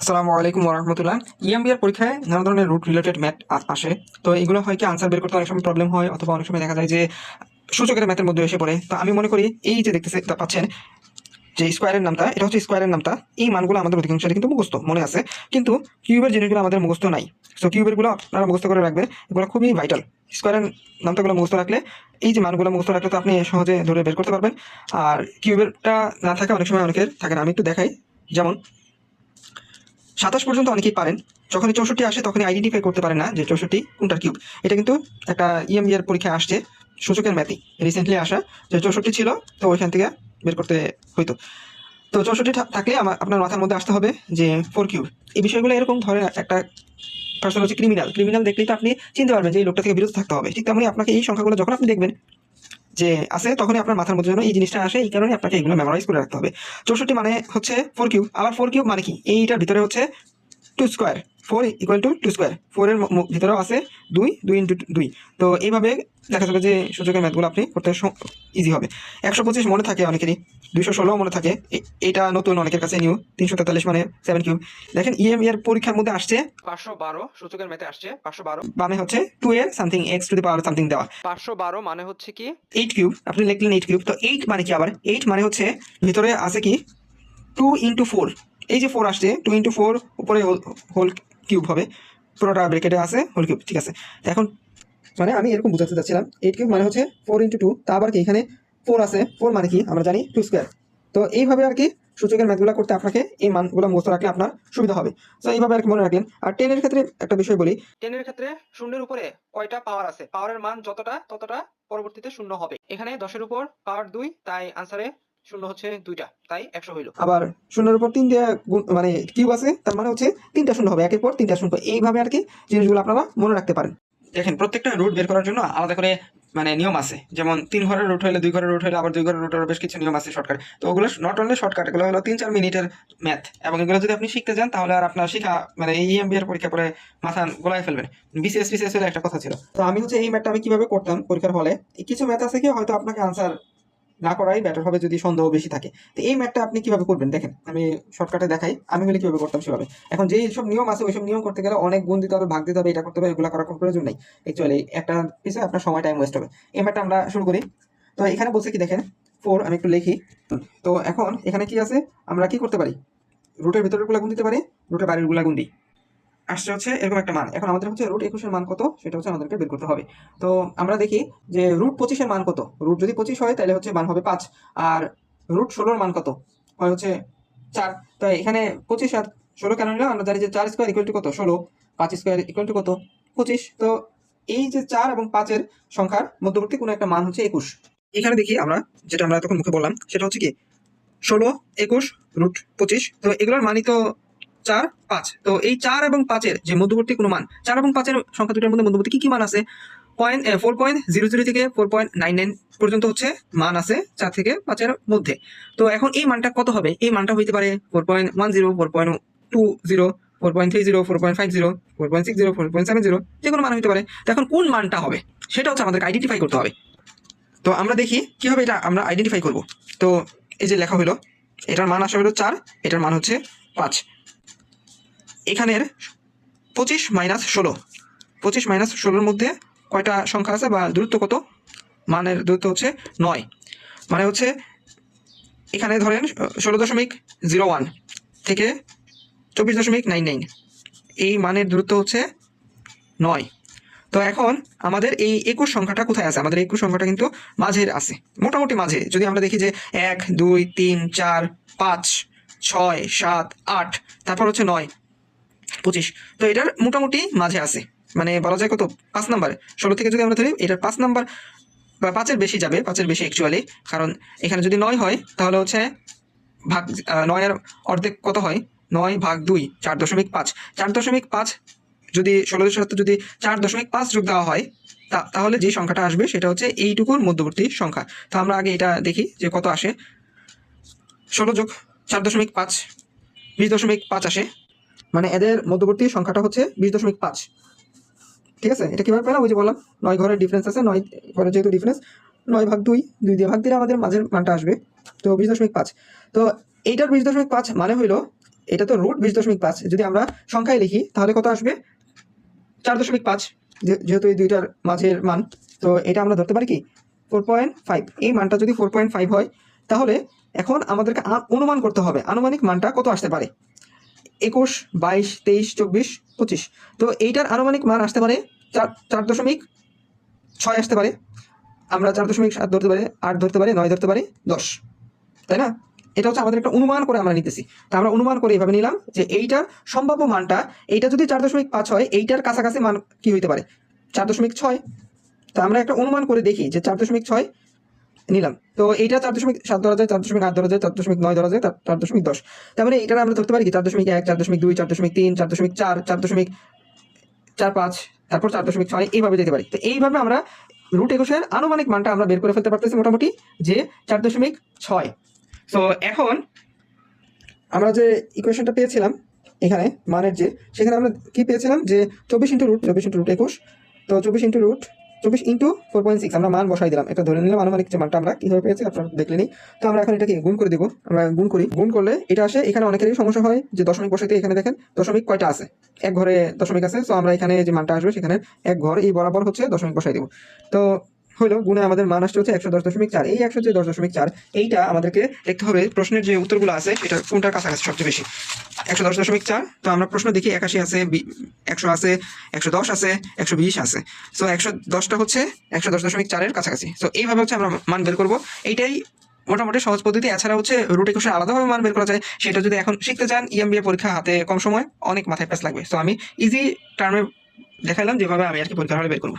আসসালামু আলাইকুম ওরহামতুল্লাহ ইএমবিআর পরীক্ষায় নানা ধরনের রুট রিলেটেড ম্যাথ আসে তো এগুলো হয় কি আনসার বের করতে অনেক সময় প্রবলেম হয় অথবা অনেক সময় দেখা যায় যে সূচকের ম্যাথের মধ্যে এসে পড়ে। তো আমি মনে করি এই যে দেখতেছে পাচ্ছেন যে স্কোয়ারের নামটা, এটা হচ্ছে স্কোয়ারের নামটা। এই মানগুলো আমাদের অধিকাংশের কিন্তু মুখস্থ, মনে আছে। কিন্তু কিউবের জিনিসগুলো আমাদের মুখস্থ নাই। সো কিউবেরগুলো আপনারা মুখস্থ করে রাখবেন, এগুলো খুবই ভাইটাল স্কোয়ারের নামটাগুলো মুখস্থ রাখলে, এই যে মানগুলো মুখস্থ রাখলে তো আপনি সহজে ধরে বের করতে পারবেন। আর কিউবেরটা না থাকে অনেক সময় অনেকের থাকে না, আমি একটু দেখাই। যেমন সাতাশ পর্যন্ত অনেকেই পারেন। যখনই চৌষট্টি আসে, তখনই আইডেন্টিফাই করতে পারে না যে চৌষট্টি কোনটার কিউব এটা কিন্তু একটা ইএমবিআর পরীক্ষায় আসছে, সূচকের ম্যাথই রিসেন্টলি আসা, যে চৌষট্টি ছিল, তো ওইখান থেকে বের করতে হইতো। তো চৌষট্টি থাকলে আমার আপনার মাথার মধ্যে আসতে হবে যে ফোর কিউব এই বিষয়গুলো এরকম ধরেন একটা পার্সন হচ্ছে ক্রিমিনাল ক্রিমিনাল দেখলেই তো আপনি চিনতে পারবেন যে এই লোকটা থেকে বিরত থাকতে হবে। ঠিক তেমনি আপনাকে এই সংখ্যাগুলো যখন আপনি দেখবেন যে আছে, তখনই আপনার মাথার মধ্যে এই জিনিসটা আসে, এই কারণে আপনাকে এগুলো মেমোরাইজ করে রাখতে হবে। চৌষট্টি মানে হচ্ছে ফোর কিউব আবার ফোর কিউব মানে কি? এইটার ভিতরে হচ্ছে two square four equal two two square ফোরের ভিতরেও আছে দুই দুই ইন্টু দুই। তো এইভাবে দেখা যাবে যে সূচকের ম্যাথগুলো আপনি করতে ইজি হবে। একশো পঁচিশ মনে থাকে অনেকেরই দুইশো ষোলো মনে থাকে। এটা নতুন অনেকের কাছে নিউ তিনশো তেতাল্লিশ মানে সেভেন কিউব দেখেন ইএম এর পরীক্ষার মধ্যে আসছে পাঁচশো বারো সূচকের ম্যাথে আসছে পাঁচশো বারো। বামে হচ্ছে টু এর something X to the power something দেওয়া। পাঁচশো বারো মানে হচ্ছে কি? এইট কিউব আপনি লিখলেন এইট কিউব তো এইট মানে কি আবার? এইট মানে হচ্ছে ভিতরে আছে কি? টু ইন্টু ফোর এই যে ফোর আসছে টু ইন্টু ফোর উপরে হোল কিউব হবে। পুরোটা ব্রেকেটে আছে হোল কিউব ঠিক আছে। এখন মানে আমি এরকম বোঝাতে চাচ্ছিলাম এইট কিউব মানে হচ্ছে ফোর ইন্টু টু তা আবার কি এখানে ফোর আছে? ফোর মানে কি? আমরা জানি টু স্কোয়ার তো এইভাবে আর কি সূচকের ম্যাথগুলো করতে আপনাকে এই মানগুলো মুখস্থ রাখলে আপনার সুবিধা হবে। তো এইভাবে আর কি মনে রাখলেন। আর টেনের ক্ষেত্রে একটা বিষয় বলি টেনের ক্ষেত্রে শূন্যের উপরে কয়টা পাওয়ার আছে? পাওয়ারের মান যতটা, ততটা পরবর্তীতে শূন্য হবে। এখানে দশের উপর পাওয়ার দুই, তাই আনসারে শূন্য হচ্ছে দুইটা, তাই একশো হইল। আবার শূন্যের উপর তিন দিয়ে মানে কিউব আছে, তার মানে হচ্ছে তিনটা শূন্য হবে, একের পর তিনটা শূন্য। এইভাবে আর কি জিনিসগুলো আপনারা মনে রাখতে পারেন। দেখেন, প্রত্যেকটা রুট বের করার জন্য আলাদা করে মানে নিয়ম আছে। যেমন তিন ঘরের রুট হলে দুই ঘরের রুট হলে আবার দুই ঘরের রুটের বেশ কিছু নিয়ম আছে শর্টকাট তো ওগুলো নট অনলি শর্টকাট এগুলো হলো তিন চার মিনিটের ম্যাথ এবং এগুলো যদি আপনি শিখতে যান, তাহলে আর আপনার শিখা মানে এই এম এর পরীক্ষা পরে মাথা গোলায় ফেলবেন। বিসিএস বিসিএস এর একটা কথা ছিল। তো আমি হচ্ছে এই ম্যাথটা আমি কীভাবে করতাম পরীক্ষার হলে কিছু ম্যাথ আছে কি, হয়তো আপনাকে আনসার না করাই বেটার হবে যদি সন্দেহ বেশি থাকে। তো এই ম্যাথটা আপনি কীভাবে করবেন? দেখেন, আমি শর্টকাটে দেখাই, আমি হলে কীভাবে করতাম সেভাবে। এখন যেই সব নিয়ম আছে, ওইসব নিয়ম করতে গেলে অনেক গুণ দিতে হবে, ভাগ দিতে হবে, এটা করতে হবে, এগুলো করার কোনো প্রয়োজন নেই। অ্যাকচুয়ালি একটা পিছনে আপনার সময় টাইম ওয়েস্ট হবে। এই ম্যাথটা আমরা শুরু করি। তো এখানে বলছে কি দেখেন? ফোর আমি একটু লিখি। তো এখন এখানে কি আছে? আমরা কি করতে পারি? রুটের ভিতরেরগুলা গুণ দিতে পারি রুটের বাইরেরগুলা গুণ দিই। আসছে হচ্ছে এরকম একটা মান। এখন আমাদের হচ্ছে রুট একুশের মান কত? সেটা হচ্ছে আমাদেরকে বের করতে হবে। তো আমরা দেখি যে রুট পঁচিশের মান কত? রুট যদি পঁচিশ হয়, তাহলে হচ্ছে মান হবে পাঁচ। আর রুট ষোলোর মান কত? হয় হচ্ছে চার। তো এখানে পঁচিশ আর ষোলো কেন নিলাম? আমরা জানি যে চার স্কোয়ার ইকুয়াল টু কত? ষোলো। পাঁচ স্কোয়ার ইকুয়াল টু কত? পঁচিশ। তো এই যে চার এবং পাঁচের সংখ্যার মধ্যবর্তী কোনো একটা মান হচ্ছে একুশ। এখানে দেখি আমরা, যেটা আমরা তখন মুখে বললাম, সেটা হচ্ছে কি? ষোলো, একুশ রুট পঁচিশ। তো এগুলোর মানই তো চার, পাঁচ। তো এই চার এবং পাঁচের যে মধ্যবর্তী কোনো মান, চার এবং পাঁচের সংখ্যা দুটোর মধ্যে মধ্যবর্তী কি কি মান আছে? Point four point zero zero থেকে ফোর পয়েন্ট নাইন নাইন পর্যন্ত হচ্ছে মান আছে চার থেকে পাঁচের মধ্যে। তো এখন এই মানটা কত হবে? এই মানটা হইতে পারে four point one zero four point two zero four point three zero four point five zero four point six zero four point seven zero যে কোনো মান হতে পারে। তো এখন কোন মানটা হবে? সেটা হচ্ছে আমাদেরকে আইডেন্টিফাই করতে হবে। তো আমরা দেখি কীভাবে এটা আমরা আইডেন্টিফাই করব। তো এই যে লেখা হলো এটার মান আসা হলো চার, এটার মান হচ্ছে পাঁচ। এখানের পঁচিশ মাইনাস ষোলো। পঁচিশ মাইনাস ষোলোর মধ্যে কয়টা সংখ্যা আছে বা দূরত্ব কত? মানের দূরত্ব হচ্ছে নয়। মানে হচ্ছে এখানে ধরেন ষোলো দশমিক জিরো ওয়ান থেকে চব্বিশ দশমিক নাইন নাইন। এই মানের দূরত্ব হচ্ছে নয়। তো এখন আমাদের এই একুশ সংখ্যাটা কোথায় আছে? আমাদের একুশ সংখ্যাটা কিন্তু মাঝের আছে। মোটামুটি মাঝে। যদি আমরা দেখি যে এক, দুই, তিন, চার, পাঁচ, ছয়, সাত, আট, তারপর হচ্ছে নয়। পঁচিশ। তো এটার মোটামুটি মাঝে আছে। মানে বলা যায় কত? পাঁচ নাম্বার। ষোলো থেকে যদি আমরা ধরি, এটার পাঁচ নাম্বার বা পাঁচের বেশি যাবে, পাঁচের বেশি অ্যাকচুয়ালি কারণ এখানে যদি নয় হয়, তাহলে হচ্ছে ভাগ নয়ের অর্ধেক কত হয়? নয় ভাগ দুই, চার দশমিক পাঁচ। চার দশমিক পাঁচ যদি ষোলোর সাথে যদি চার দশমিক পাঁচ যোগ দেওয়া হয়, তা, তাহলে যে সংখ্যাটা আসবে, সেটা হচ্ছে এইটুকুর মধ্যবর্তী সংখ্যা। তো আমরা আগে এটা দেখি যে কত আসে। ষোলো যোগ চার দশমিক পাঁচ, বিশ দশমিক পাঁচ আসে। মানে এদের মধ্যবর্তী সংখ্যাটা হচ্ছে বিশ দশমিক পাঁচ। ঠিক আছে? এটা কীভাবে পেলাম? ওই যে বললাম, নয় ঘরের ডিফারেন্স আছে, নয় ঘরের যেহেতু ডিফারেন্স নয় ভাগ দুই দুই দিয়ে ভাগ দিলে আমাদের মাঝের মানটা আসবে। তো বিশ দশমিক পাঁচ। তো এইটার বিশ দশমিক পাঁচ মানে হইল, এটা তো রুট বিশ দশমিক পাঁচ। যদি আমরা সংখ্যায় লিখি, তাহলে কত আসবে? চার দশমিক পাঁচ যেহেতু এই দুইটার মাঝের মান। তো এটা আমরা ধরতে পারি কি? ফোর পয়েন্ট ফাইভ এই মানটা যদি ফোর পয়েন্ট ফাইভ হয়, তাহলে এখন আমাদেরকে অনুমান করতে হবে, আনুমানিক মানটা কত আসতে পারে? একুশ, বাইশ, তেইশ, চব্বিশ, পঁচিশ। তো এইটার আনুমানিক মান আসতে পারে চার চার দশমিক ছয় আসতে পারে। আমরা চার দশমিক সাত ধরতে পারি, আট ধরতে পারি, নয় ধরতে পারি, দশ। তাই না? এটা হচ্ছে আমাদের একটা অনুমান করে আমরা নিতেছি। তা আমরা অনুমান করে এভাবে নিলাম যে এইটার সম্ভাব্য মানটা, এইটা যদি চার দশমিক পাঁচ হয়, এইটার কাছাকাছি মান কি হইতে পারে? চার দশমিক ছয়। তা আমরা একটা অনুমান করে দেখি যে চার দশমিক ছয় নিলাম তো এইটা চার দশমিক সাত ধরা যায় চার দশমিক আট ধরা যায় চার দশমিক নয় ধরা যায় চার দশমিক দশ তার মানে এটা আমরা ধরতে পারি কি চার দশমিক এক চার দশমিক দুই চার দশমিক তিন চার দশমিক চার চার দশমিক চার পাঁচ তারপর চার দশমিক ছয় এইভাবে যেতে পারি তো এইভাবে আমরা রুট একুশের আনুমানিক মানটা আমরা বের করে ফেলতে পারতেছি মোটামুটি যে চার দশমিক ছয় তো এখন আমরা যে ইকুয়েশনটা পেয়েছিলাম এখানে মানের যে সেখানে আমরা কি পেয়েছিলাম যে চব্বিশ ইন্টু রুট চব্বিশ ইন্টু রুট একুশ তো চব্বিশ ইন্টু রুট চব্বিশ ইন্টু ফোর পয়েন্ট সিক্স আমরা মান বসাই দিলাম। এটা ধরে নিলাম আনুমানিক যে মানটা আমরা কীভাবে পেয়েছি, আপনারা দেখলেনি। তো আমরা এখন এটাকে গুণ করে দেবো। আমরা গুণ করি। গুণ করলে এটা আসে, এখানে অনেকেরই সমস্যা হয় যে দশমিক বসাইতে এখানে দেখেন দশমিক কয়টা আছে? এক ঘরে দশমিক আছে, তো আমরা এখানে যে মানটা আসবে সেখানে এক ঘর এই বরাবর হচ্ছে দশমিক বসাই দেবো। তো হলো গুণে আমাদের মান আসছে হচ্ছে একশো দশ দশমিক চার। এই একশো যে দশ দশমিক চার, এইটা আমাদেরকে দেখতে হবে প্রশ্নের যে উত্তরগুলো আছে, সেটা কোনটার কাছাকাছি সবচেয়ে বেশি? একশো দশ দশমিক চার, তো আমরা প্রশ্ন দেখি একাশি আছে একশো আছে, একশো দশ আছে, একশো বিশ আছে। সো একশো দশটা হচ্ছে একশো দশ দশমিক চারের কাছাকাছি। সো এইভাবে হচ্ছে আমরা মান বের করব। এইটাই মোটামুটি সহজ পদ্ধতি। এছাড়া হচ্ছে রুট একুশে আলাদাভাবে মান বের করা যায়। সেটা যদি এখন শিখতে চান E ইএমবিএ পরীক্ষা হাতে কম সময়, অনেক মাথায় প্যাস লাগবে। সো আমি ইজি টার্মে দেখালাম যেভাবে আমি আর কি পরীক্ষার হলে বের করব।